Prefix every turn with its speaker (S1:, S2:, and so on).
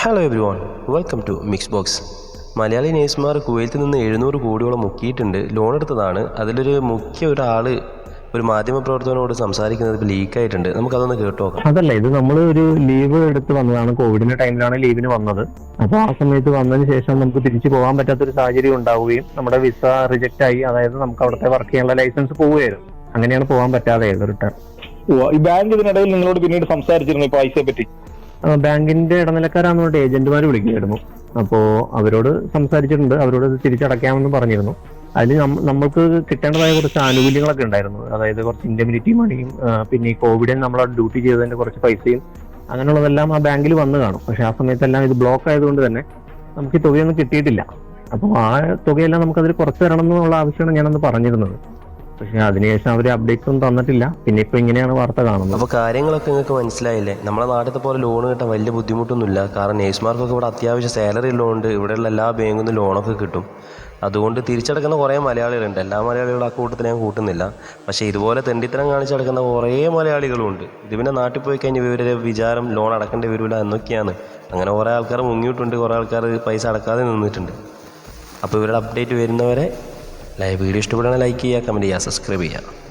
S1: Hello everyone welcome to mix box Malayali നേഴ്സുമാർ കുവൈത്തിൽ നിന്ന് എഴുന്നൂറ് കോടിയോളം മുക്കിയിട്ടുണ്ട്. ലോൺ എടുത്തതാണ്. അതിലൊരു മുഖ്യ ഒരാൾ ഒരു മാധ്യമപ്രവർത്തകനോട് സംസാരിക്കുന്നത് ഇപ്പോൾ ലീക്കായിട്ടുണ്ട് നമുക്കതൊന്ന് കേട്ടു നോക്കാം.
S2: അതല്ല ഇത് നമ്മൾ ഒരു ലീവ് എടുത്ത് വന്നതാണ്. കോവിഡിന്റെ ടൈമിലാണ് ലീവിന് വന്നത്. അപ്പോൾ ആ സമയത്ത് വന്നതിന് ശേഷം നമുക്ക് തിരിച്ചു പോകാൻ പറ്റാത്തൊരു സാഹചര്യം ഉണ്ടാവുകയും നമ്മുടെ വിസ റിജക്റ്റ് ആയി. അതായത് നമുക്ക് അവിടുത്തെ വർക്ക് ചെയ്യാനുള്ള ലൈസൻസ് പോവുകയായിരുന്നു. അങ്ങനെയാണ് പോകാൻ പറ്റാതെ റിട്ടേൺ.
S3: ഈ ബാങ്ക് ഇതിനിടയിൽ നിങ്ങളോട് പിന്നീട് സംസാരിച്ചിരുന്നു ഈ പൈസയെ പറ്റി.
S2: ബാങ്കിന്റെ ഇടനിലക്കാരാന്ന് പറഞ്ഞിട്ട് ഏജന്റുമാർ വിളിക്കുകയായിരുന്നു അപ്പോ അവരോട് സംസാരിച്ചിട്ടുണ്ട്. അവരോട് തിരിച്ചടക്കാമെന്ന് പറഞ്ഞിരുന്നു. അതിൽ നമ്മൾക്ക് കിട്ടേണ്ടതായ കുറച്ച് ആനുകൂല്യങ്ങളൊക്കെ ഉണ്ടായിരുന്നു. അതായത് കുറച്ച് ഇൻഡെമിനിറ്റി മണിയും പിന്നെ കോവിഡിൽ നമ്മൾ ഡ്യൂട്ടി ചെയ്തതിന്റെ കുറച്ച് പൈസയും അങ്ങനെയുള്ളതെല്ലാം ആ ബാങ്കിൽ വന്ന് കാണും. പക്ഷെ ആ സമയത്തെല്ലാം ഇത് ബ്ലോക്ക് ആയതുകൊണ്ട് തന്നെ നമുക്ക് ഈ തുകയൊന്നും കിട്ടിയിട്ടില്ല. അപ്പോൾ ആ തുകയെല്ലാം നമുക്കതിൽ കുറച്ച് തരണം എന്നുള്ള ആവശ്യമാണ് ഞാനന്ന് പറഞ്ഞിരുന്നത്. പക്ഷെ അതിനുശേഷം അവർ അപ്ഡേറ്റ് ഒന്നും തന്നിട്ടില്ല. പിന്നെ ഇപ്പൊ ഇങ്ങനെയാണ് വാർത്ത കാണുന്നത്.
S1: അപ്പോൾ കാര്യങ്ങളൊക്കെ നിങ്ങൾക്ക് മനസ്സിലായില്ലേ? നമ്മുടെ നാട്ടിലത്തെ പോലെ ലോൺ കിട്ടാൻ വലിയ ബുദ്ധിമുട്ടൊന്നുമില്ല. കാരണം നേഴ്സുമാർക്കൊക്കെ ഇവിടെ അത്യാവശ്യം സാലറി ഉള്ളതുകൊണ്ട് ഇവിടെയുള്ള എല്ലാ ബാങ്കിൽ നിന്നും ലോണൊക്കെ കിട്ടും. അതുകൊണ്ട് തിരിച്ചടക്കുന്ന കുറേ മലയാളികളുണ്ട്. എല്ലാ മലയാളികളും ആ കൂട്ടത്തിൽ ഞാൻ കൂട്ടുന്നില്ല. പക്ഷേ ഇതുപോലെ തെണ്ടിത്തരം കാണിച്ചടക്കുന്ന കുറേ മലയാളികളുണ്ട്. ഇത് പിന്നെ നാട്ടിൽ പോയി കഴിഞ്ഞാൽ ഇവരുടെ വിചാരം ലോൺ അടക്കേണ്ടി വരില്ല എന്നൊക്കെയാണ്. അങ്ങനെ കുറേ ആൾക്കാർ മുങ്ങിയിട്ടുണ്ട്. കുറേ ആൾക്കാർ പൈസ അടക്കാതെ നിന്നിട്ടുണ്ട്. അപ്പോൾ ഇവരുടെ അപ്ഡേറ്റ് വരുന്നവരെ വീഡിയോ ഇഷ്ടപ്പെടുകയാണെങ്കിൽ ലൈക്ക് ചെയ്യുക കമന്റ് ചെയ്യുക സബ്സ്ക്രൈബ് ചെയ്യുക.